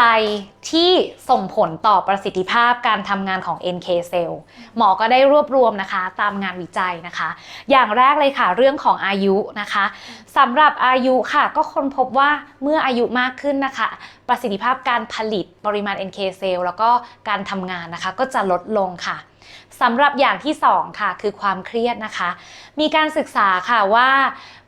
จัยที่ส่งผลต่อประสิทธิภาพการทำงานของ NK cell หมอก็ได้รวบรวมนะคะตามงานวิจัยนะคะ อย่างแรกเลยค่ะเรื่องของอายุนะคะสำหรับอายุค่ะ ก็ค้นพบว่าเมื่ออายุมากขึ้นนะคะ ประสิทธิภาพการผลิตปริมาณ NK cell แล้วก็การทำงานนะคะ ก็จะลดลงค่ะ สำหรับอย่างที่ 2 ค่ะ คือความเครียดนะคะ มีการศึกษาค่ะว่า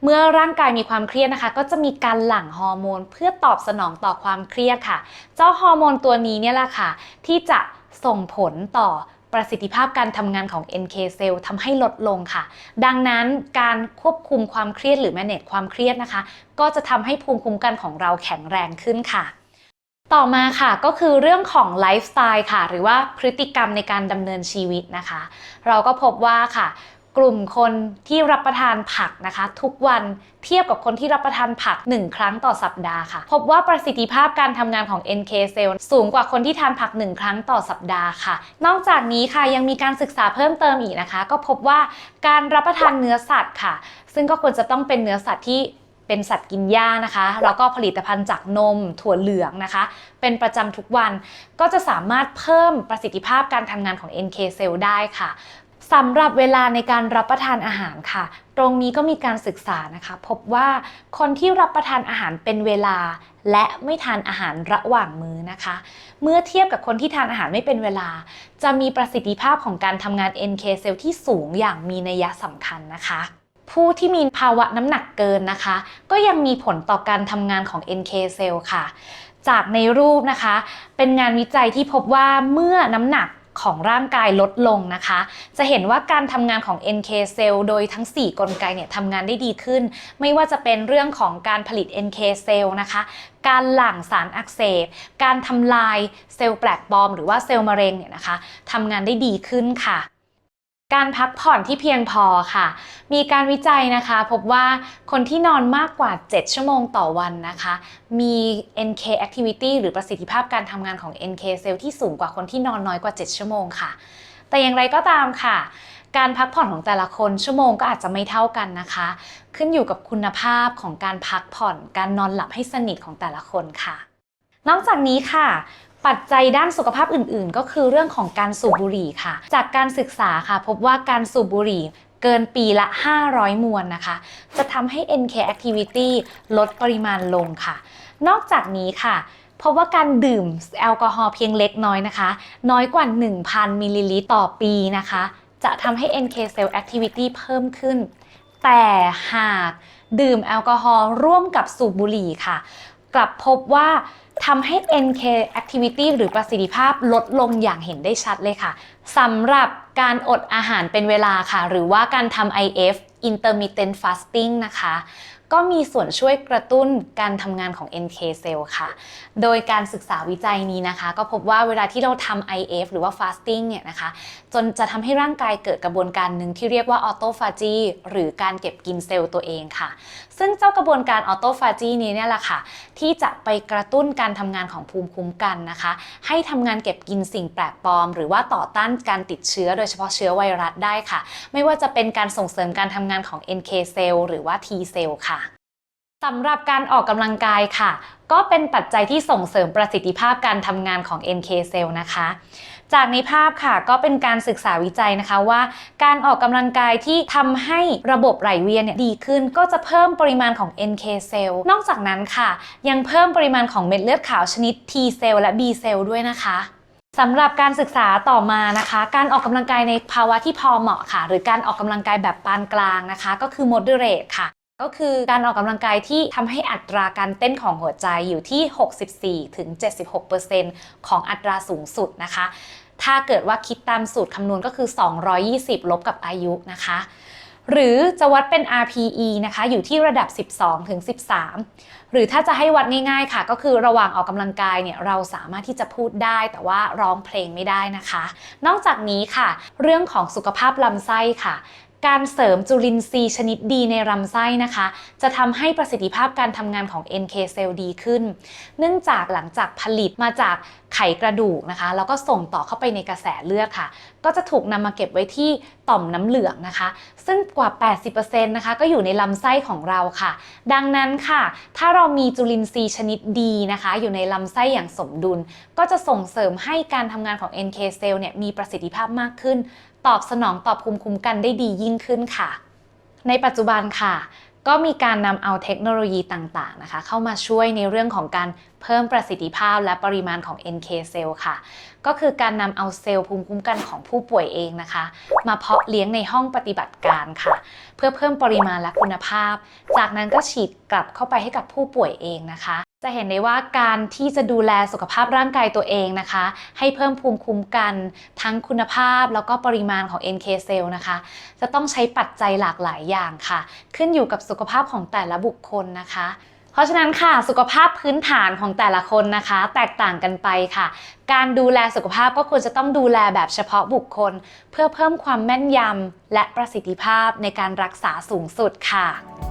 เมื่อร่างกายมีความเครียดนะคะ ก็จะมีการหลั่งฮอร์โมน เพื่อตอบสนองต่อความเครียดค่ะ เจ้าฮอร์โมนตัวนี้เนี่ยแหละค่ะ ที่จะส่งผลต่อประสิทธิภาพการทำงานของ NK cell ทำให้ลดลงค่ะ ดังนั้นการควบคุมความเครียดหรือ manage ความเครียดนะคะ ก็จะทำให้ภูมิคุ้มกันของเราแข็งแรงขึ้นค่ะ ต่อมาค่ะก็คือเรื่องของไลฟ์สไตล์ค่ะ หรือว่าพฤติกรรมในการดำเนินชีวิตนะคะ เราก็พบว่าค่ะ กลุ่มคนที่รับประทานผักนะคะ ทุกวันเทียบกับคนที่รับประทานผัก 1 ครั้งต่อสัปดาห์ค่ะ พบว่าประสิทธิภาพการทำงานของ NK cell สูงกว่าคนที่ทานผัก 1 ครั้งต่อสัปดาห์ค่ะ นอกจากนี้ค่ะยังมีการศึกษาเพิ่มเติมอีกนะคะ ก็พบว่าการรับประทานเนื้อสัตว์ค่ะ ซึ่งก็ควรจะต้องเป็นเนื้อสัตว์ที่ เป็นสัตว์กินหญ้านะคะ แล้วก็ผลิตภัณฑ์จากนมถั่วเหลืองนะคะ เป็นประจำทุกวันก็จะสามารถเพิ่มประสิทธิภาพการทำงานของ NK cell ได้ค่ะสำหรับเวลาในการรับประทานอาหารค่ะ ตรงนี้ก็มีการศึกษานะคะ พบว่าคนที่รับประทานอาหารเป็นเวลา และไม่ทานอาหารระหว่างมื้อนะคะ เมื่อเทียบกับคนที่ทานอาหารไม่เป็นเวลา จะมีประสิทธิภาพของการทำงาน NK cell ที่สูงอย่างมีนัยสำคัญนะคะ ผู้ที่มีภาวะน้ำหนักเกินนะคะ ก็ยังมีผลต่อการทำงานของ NK cell ค่ะ จากในรูปนะคะ เป็นงานวิจัยที่พบว่าเมื่อน้ำหนักของร่างกายลดลงนะคะ จะเห็นว่าการทำงานของ NK cell โดยทั้ง 4 กลไกเนี่ยทำงานได้ดีขึ้น ไม่ว่าจะเป็นเรื่องของการผลิต NK cell นะคะ การหลั่งสารอักเสบ การทำลายเซลล์แปลกปลอมหรือว่าเซลล์มะเร็งเนี่ยนะคะทำงานได้ดีขึ้นค่ะ การพักผ่อนที่เพียงพอค่ะ มีการวิจัยนะคะ พบว่าคนที่นอนมากกว่า 7 ชั่วโมงต่อวันนะคะ มี NK activity หรือประสิทธิภาพการทำงานของ NK cell ที่สูงกว่าคนที่นอนน้อยกว่า 7 ชั่วโมงค่ะ แต่อย่างไรก็ตามค่ะ การพักผ่อนของแต่ละคนชั่วโมงก็อาจจะไม่เท่ากันนะคะ ขึ้นอยู่กับคุณภาพของการพักผ่อน การนอนหลับให้สนิทของแต่ละคนค่ะนอกจากนี้ค่ะ ปัจจัยด้านสุขภาพอื่นๆ ก็คือเรื่องของการสูบบุหรี่ค่ะ จากการศึกษาค่ะ พบว่าการสูบบุหรี่เกินปีละ 500 มวนนะคะ จะทำให้ NK activity ลดปริมาณลงค่ะ นอกจากนี้ค่ะ เพราะว่าการดื่มแอลกอฮอล์เพียงเล็กน้อยนะคะ น้อยกว่า 1,000 มิลลิลิตรต่อปีนะคะ จะทำให้ NK cell activity เพิ่มขึ้น แต่หากดื่มแอลกอฮอล์ร่วมกับสูบบุหรี่ค่ะ กลับพบว่าทำให้ NK activity หรือประสิทธิภาพลดลงอย่างเห็นได้ชัดเลยค่ะสำหรับการอดอาหารเป็นเวลาค่ะ หรือว่าการทำ IF intermittent fasting นะคะ ก็มีส่วนช่วยกระตุ้นการทำงานของ NK cell ค่ะ โดยการศึกษาวิจัยนี้นะคะ ก็พบว่าเวลาที่เราทำ IF หรือว่า fasting เนี่ยนะคะ จนจะทำให้ร่างกายเกิดกระบวนการหนึ่งที่เรียกว่า autophagy หรือการเก็บกินเซลล์ตัวเองค่ะ ซึ่งเจ้ากระบวนการ autophagy นี้เนี่ยแหละค่ะ ที่จะไปกระตุ้นการทำงานของภูมิคุ้มกันนะคะ ให้ทำงานเก็บกินสิ่งแปลกปลอม หรือว่าต่อต้านการติดเชื้อโดยเฉพาะเชื้อไวรัสได้ค่ะ ไม่ว่าจะเป็นการส่งเสริมการทำงานของ NK cell หรือว่า T cell ค่ะสำหรับการออกกำลังกายค่ะ ก็เป็นปัจจัยที่ส่งเสริมประสิทธิภาพการทำงานของ NK cell นะคะ จากในภาพค่ะก็เป็นการศึกษาวิจัยนะคะว่า การออกกำลังกายที่ทำให้ระบบไหลเวียนเนี่ยดีขึ้น ก็จะเพิ่มปริมาณของ NK cell นอกจากนั้นค่ะ ยังเพิ่มปริมาณของเม็ดเลือดขาวชนิด T cell และ B cell ด้วยนะคะสำหรับการศึกษาต่อมานะคะ การออกกำลังกายในภาวะที่พอเหมาะค่ะ หรือการออกกำลังกายแบบปานกลางนะคะ ก็คือ moderate ค่ะ ก็คือการออกกำลังกายที่ทำให้อัตราการเต้นของหัวใจอยู่ที่ 64-76%ของอัตราสูงสุดนะคะ ถ้าเกิดว่าคิดตามสูตรคำนวณก็คือ 220 ลบกับอายุนะคะ หรือจะวัดเป็น RPE นะคะอยู่ที่ระดับ 12ถึง13 หรือถ้าจะให้วัดง่ายๆค่ะ ก็คือระหว่างออกกำลังกายเนี่ยเราสามารถที่จะพูดได้ แต่ว่าร้องเพลงไม่ได้นะคะ นอกจากนี้ค่ะ เรื่องของสุขภาพลำไส้ค่ะ การเสริมจุลินทรีย์ชนิดดีในลำไส้นะคะ จะทำให้ประสิทธิภาพการทำงานของ NK เซลล์ดีขึ้น เนื่องจากหลังจากผลิตมาจาก ไขกระดูกนะคะ แล้วก็ส่งต่อเข้าไปในกระแสเลือดค่ะ ก็จะถูกนำมาเก็บไว้ที่ต่อมน้ำเหลืองนะคะ ซึ่งกว่า 80%นะคะก็อยู่ในลำไส้ของเราค่ะ ดังนั้นค่ะ ถ้าเรามีจุลินทรีย์ชนิดดีนะคะ อยู่ในลำไส้อย่างสมดุล ก็จะส่งเสริมให้การทำงานของ NK cell เนี่ยมีประสิทธิภาพมากขึ้น ตอบสนองตอบภูมิคุ้มกันได้ดียิ่งขึ้นค่ะ ในปัจจุบันค่ะก็มีการนำเอาเทคโนโลยีต่างๆนะคะ เข้ามาช่วยในเรื่องของการ เพิ่มประสิทธิภาพและปริมาณของ NK เซลล์ค่ะ ก็คือการนำเอาเซลล์ภูมิคุ้มกันของผู้ป่วยเองนะคะ มาเพาะเลี้ยงในห้องปฏิบัติการค่ะ เพื่อเพิ่มปริมาณและคุณภาพ จากนั้นก็ฉีดกลับเข้าไปให้กับผู้ป่วยเองนะคะจะเห็นได้ว่าการที่จะดูแลสุขภาพร่างกายตัวเองนะคะ ให้เพิ่มภูมิคุ้มกันทั้งคุณภาพแล้วก็ปริมาณของ NK เซลล์นะคะ จะต้องใช้ปัจจัยหลากหลายอย่างค่ะ ขึ้นอยู่กับสุขภาพของแต่ละบุคคลนะคะ เพราะฉะนั้นค่ะสุขภาพพื้นฐานของแต่ละคนนะคะ แตกต่างกันไปค่ะ การดูแลสุขภาพก็ควรจะต้องดูแลแบบเฉพาะบุคคล เพื่อเพิ่มความแม่นยำและประสิทธิภาพในการรักษาสูงสุดค่ะ